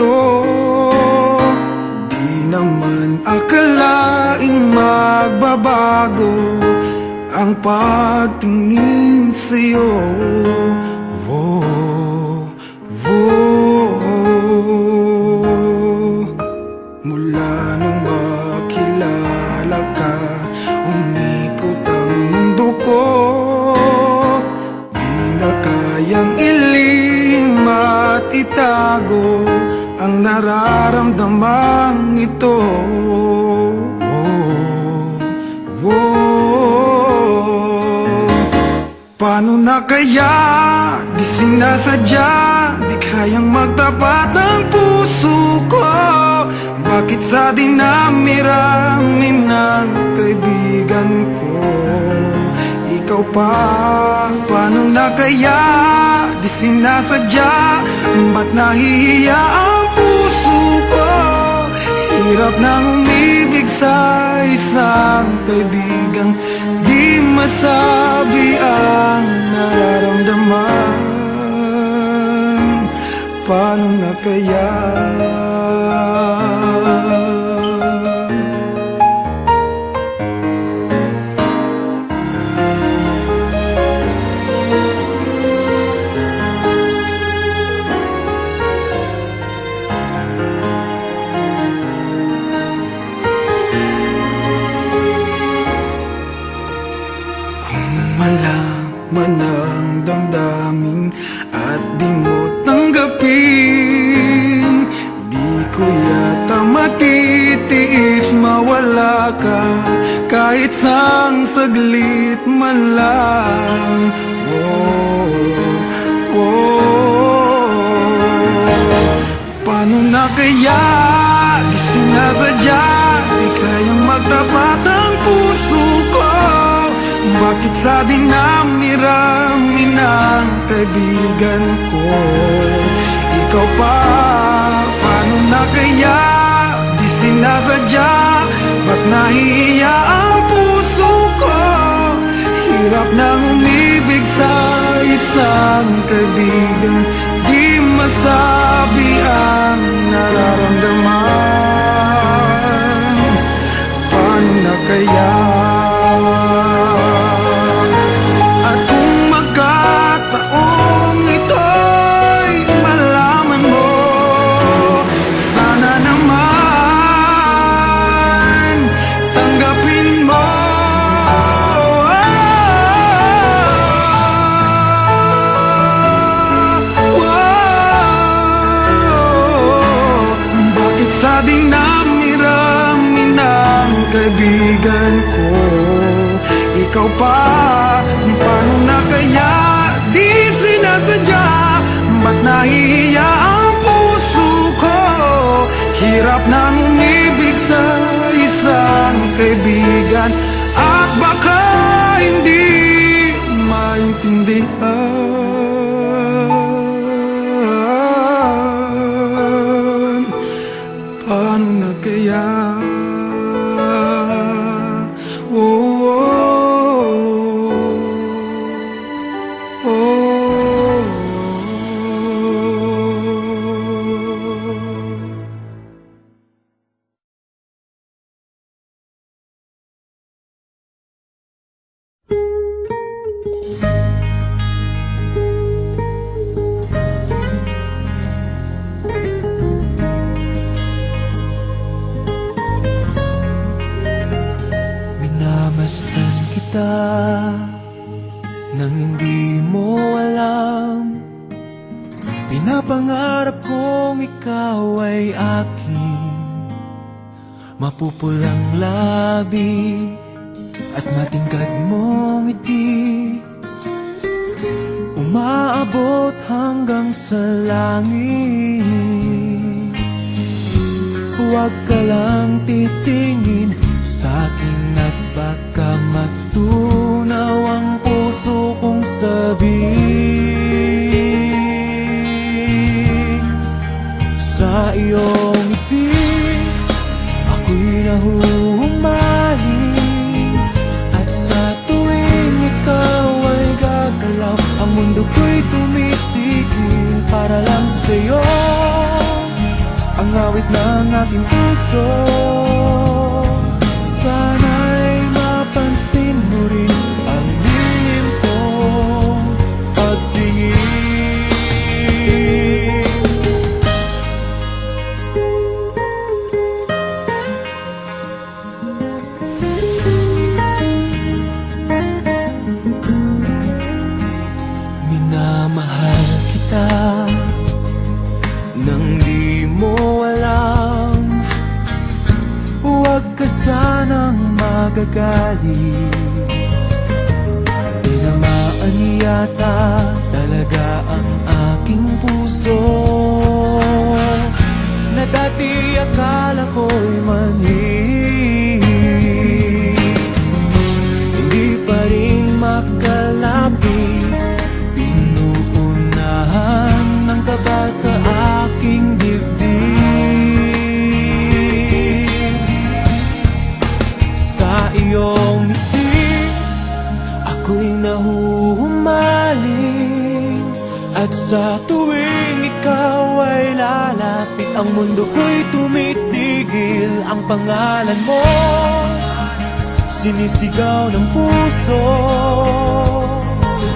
ito. Di naman akalaing magbabago Ang pagtingin sa'yo. Nararamdaman ito. Oh, oh. Paano na kaya di sinasadya? Di kayang magtapat ang puso ko. Bakit sa dinami-rami ng kaibigan ko? Ikaw pa, paano na kaya di sinasadya? Ba't nahihiya ko. Hirap nang umibig sa isang kaibigang Di masabi ang nararamdaman. Paano na kaya? Na kaya di sinasadya Di kayang magtapat ang puso ko. Bakit sa dinami-rami ng kaibigan ko? Ikaw pa, paano na kaya Di sinasadya? Ba't nahihiya ang puso ko? Hirap nang umibig sa isang kaibigan masabi ang nararamdaman kaibigan ko. Ikaw pa, paano na kaya di sinasadya? Ba't nahihiya ang puso ko? Hirap nang umibig sa isang kaibigan. At baka hindi maintindihan kita nang hindi mo alam. Pinapangarap kong ikaw ay akin. Mapupulang labi at matingkad mong ngiti. Umaabot hanggang sa langit. Huwag ka lang titingin sa akin at baka awit ng aking puso. Sana'y At sa tuwing ikaw ay lalapit Ang mundo ko'y tumitigil. Ang pangalan mo Sinisigaw ng puso.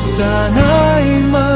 Sana'y madama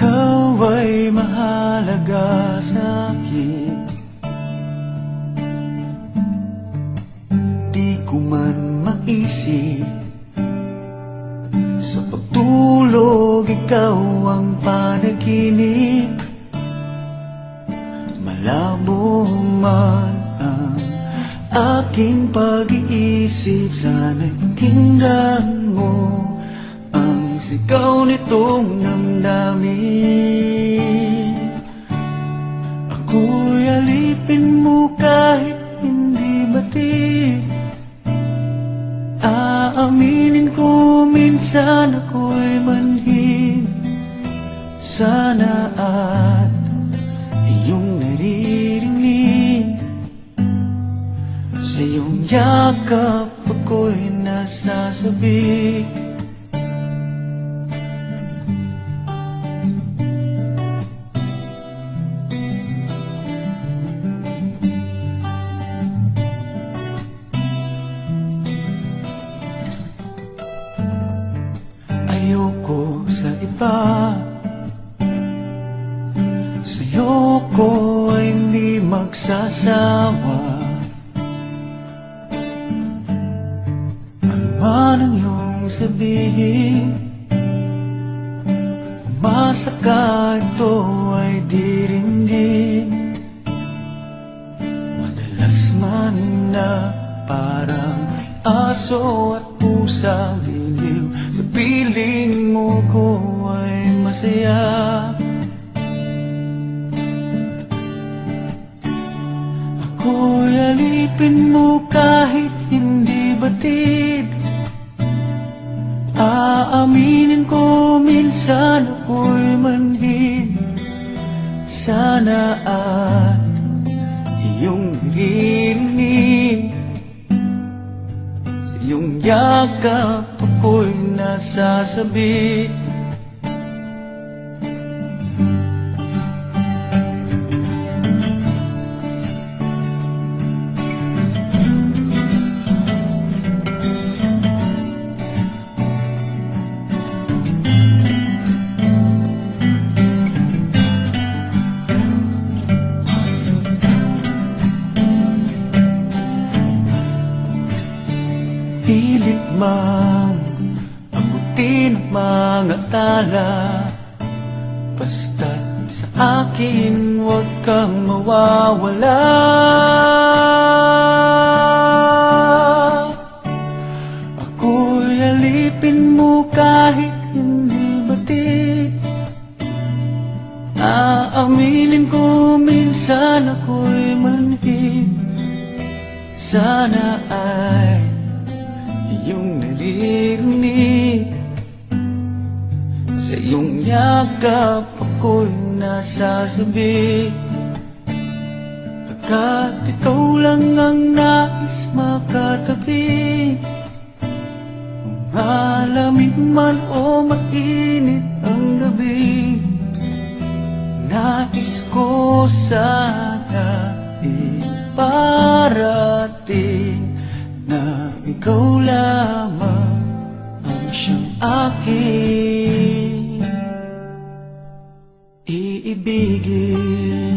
Ikaw ay mahalaga sa akin. Di ko man maisip Sa pagtulog ikaw ang panaginip. Malabo man ang aking pag-iisip Sana'y kinggan mo sigaw nitong damdamin Ako'y alipin mo kahit hindi batid Aaminin ko minsan ako'y manhid. Sana at iyong naririnig. Sa iyong yakap ako'y nasasabik iba Sa'yo ko hindi magsasawa. Ano man ang iyong sabihin. Umasa ka ito ay di rin din Madalas man na parang aso at pusa Liliw. Sa piling mo ko masaya. Ako'y alipin mo kahit hindi batid. Aaminin ko minsan ako'y manhid. Sana at iyong naririnig Sa iyong yakap ako'y nasasabi Mang abutin ang mga tala. Basta't sa akin huwag kang mawawala. Ako'y alipin mo kahit hindi batid Aminin ko minsan ako'y manhid. Sana ay iyong naririnig Sa iyong yakap ako'y nasasabi. Pagkat ikaw lang ang nais makatabi. Malamig man o mainit ang gabi Nais ko sana Na ikaw lamang ang siyang aking iibigin